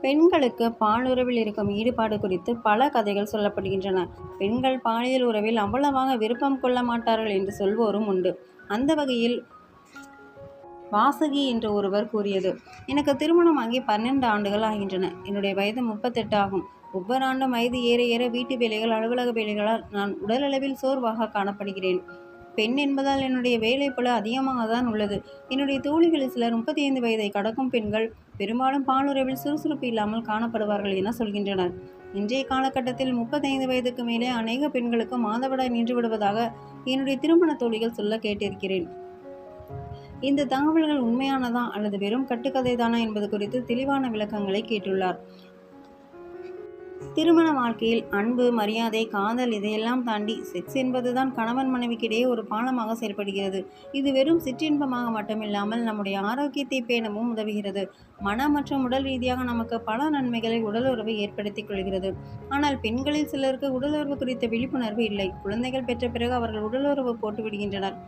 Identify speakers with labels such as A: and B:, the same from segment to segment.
A: பெண்களுக்கு பாலுறவில் இருக்கும் ஈடுபாடு குறித்து பல கதைகள் சொல்லப்படுகின்றன. பெண்கள் பாலியல் உறவில் அவ்வளவாக விருப்பம் கொள்ள மாட்டார்கள் என்று சொல்வோரும் உண்டு. அந்த வகையில் வாசகி என்று ஒருவர் கூறியது எனக்கு திருமணமாகி பன்னெண்டு ஆண்டுகள் ஆகின்றன. என்னுடைய வயது முப்பத்தெட்டு ஆகும். ஒவ்வொரு ஆண்டும் வயது ஏற ஏற வீட்டு வேலைகள் அலுவலக வேலைகளால் நான் உடலளவில் சோர்வாக காணப்படுகிறேன். பெண் என்பதால் என்னுடைய வேலை பல அதிகமாக தான் உள்ளது. என்னுடைய தோழிகளில் சிலர் முப்பத்தி ஐந்து வயதை கடக்கும் பெண்கள் பெரும்பாலும் பாலுறவில் சுறுசுறுப்பு இல்லாமல் காணப்படுவார்கள் என சொல்கின்றனர். இன்றைய காலகட்டத்தில் முப்பத்தைந்து வயதுக்கு மேலே அநேக பெண்களுக்கு மாதவிடாய் நின்று விடுவதாக என்னுடைய திருமண தோழிகள் சொல்ல கேட்டிருக்கிறேன். இந்த தகவல்கள் உண்மையானதா அல்லது வெறும் கட்டுக்கதை தானா என்பது குறித்து தெளிவான விளக்கங்களை கேட்டுள்ளார். திருமண வாழ்க்கையில் அன்பு மரியாதை காதல் இதையெல்லாம் தாண்டி செக்ஸ் என்பதுதான் கணவன் மனைவிக்கிடையே ஒரு பாலமாக செயல்படுகிறது. இது வெறும் சிற்றின்பமாக மட்டுமில்லாமல் நம்முடைய ஆரோக்கியத்தை பேணவும் உதவுகிறது. மன மற்றும் உடல் ரீதியாக நமக்கு பல நன்மைகளை உடலுறவு ஏற்படுத்திக் கொள்கிறது. ஆனால் பெண்களில் சிலருக்கு உடலுறவு குறித்த விழிப்புணர்வு இல்லை. குழந்தைகள் பெற்ற பிறகு அவர்கள் உடலுறவு போட்டு விடுகின்றனர்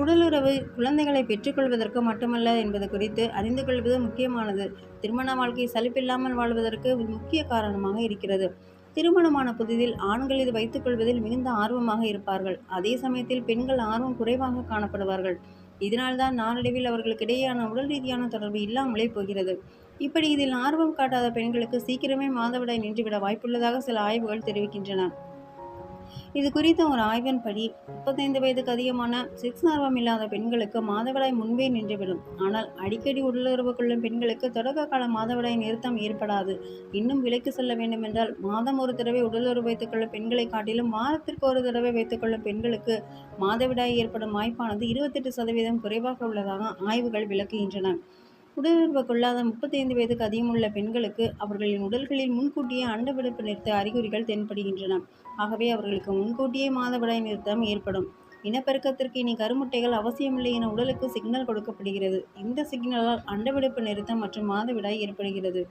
A: உடலுறவு குழந்தைகளை பெற்றுக்கொள்வதற்கு மட்டுமல்ல என்பது குறித்து அறிந்து கொள்வது முக்கியமானது. திருமண வாழ்க்கை சலிப்பில்லாமல் வாழ்வதற்கு முக்கிய காரணமாக இருக்கிறது. திருமணமான புதிதில் ஆண்கள் இது வைத்துக்கொள்வதில் மிகுந்த ஆர்வமாக இருப்பார்கள். அதே சமயத்தில் பெண்கள் ஆர்வம் குறைவாக காணப்படுவார்கள். இதனால்தான் நாளடைவில் அவர்களுக்கு இடையேயான உடல் ரீதியான தொடர்பு இல்லாமலே போகிறது. இப்படி இதில் ஆர்வம் காட்டாத பெண்களுக்கு சீக்கிரமே மாதவிடாய் நின்றுவிட வாய்ப்புள்ளதாக சில ஆய்வுகள் தெரிவிக்கின்றன. இது குறித்த ஒரு ஆய்வின்படி முப்பத்தைந்து வயதுக்கு அதிகமான செக்ஸ் ஆர்வம் இல்லாத பெண்களுக்கு மாதவிடாய் முன்பே நின்றுவிடும். ஆனால் அடிக்கடி உடலுறவு கொள்ளும் பெண்களுக்கு தொடக்க கால மாதவிடாய் நிறுத்தம் ஏற்படாது. இன்னும் விலைக்கு செல்ல வேண்டுமென்றால் மாதம் ஒரு தடவை உடலுறவு வைத்துக் கொள்ளும் பெண்களை காட்டிலும் வாரத்திற்கு ஒரு தடவை வைத்துக் கொள்ளும் பெண்களுக்கு மாதவிடாய் ஏற்படும் வாய்ப்பானது இருபத்தெட்டு சதவீதம் குறைவாக உள்ளதாக ஆய்வுகள் விளக்குகின்றன. உடலுறவு கொள்ளாத முப்பத்தைந்து வயதுக்கு அதிகமுள்ள பெண்களுக்கு அவர்களின் உடல்களில் முன்கூட்டியே அண்டவிடுப்பு நிறுத்த அறிகுறிகள் தென்படுகின்றன. ஆகவே அவர்களுக்கு முன்கூட்டியே மாதவிடாய் நிறுத்தம் ஏற்படும். இனப்பெருக்கத்திற்கு இனி கருமுட்டைகள் அவசியமில்லை என உடலுக்கு சிக்னல் கொடுக்கப்படுகிறது. இந்த சிக்னலால் அண்டவிடுப்பு நிறுத்தம் மற்றும் மாதவிடாய் ஏற்படுகிறது.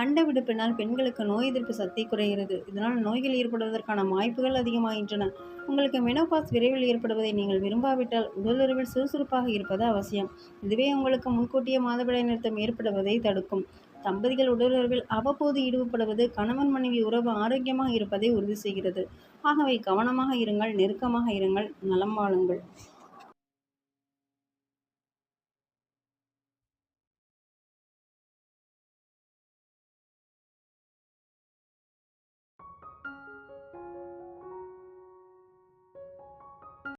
A: அண்டவிடுப்பினால் பெண்களுக்கு நோய் எதிர்ப்பு சக்தி குறைகிறது. இதனால் நோய்கள் ஏற்படுவதற்கான வாய்ப்புகள் அதிகமாகின்றன. உங்களுக்கு மெனோபாஸ் விரைவில் ஏற்படுவதை நீங்கள் விரும்பாவிட்டால் உடலுறவில் சுறுசுறுப்பாக இருப்பது அவசியம். இதுவே உங்களுக்கு முன்கூட்டிய மாதவிடாய் நிறுத்தம் ஏற்படுவதை தடுக்கும். தம்பதிகள் உடலுறவில் அவ்வப்போது ஈடுபடுவது கணவன் மனைவி உறவு ஆரோக்கியமாக இருப்பதை உறுதி செய்கிறது. ஆகவே கவனமாக இருங்கள் நெருக்கமாக இருங்கள் நலம் வாழுங்கள்.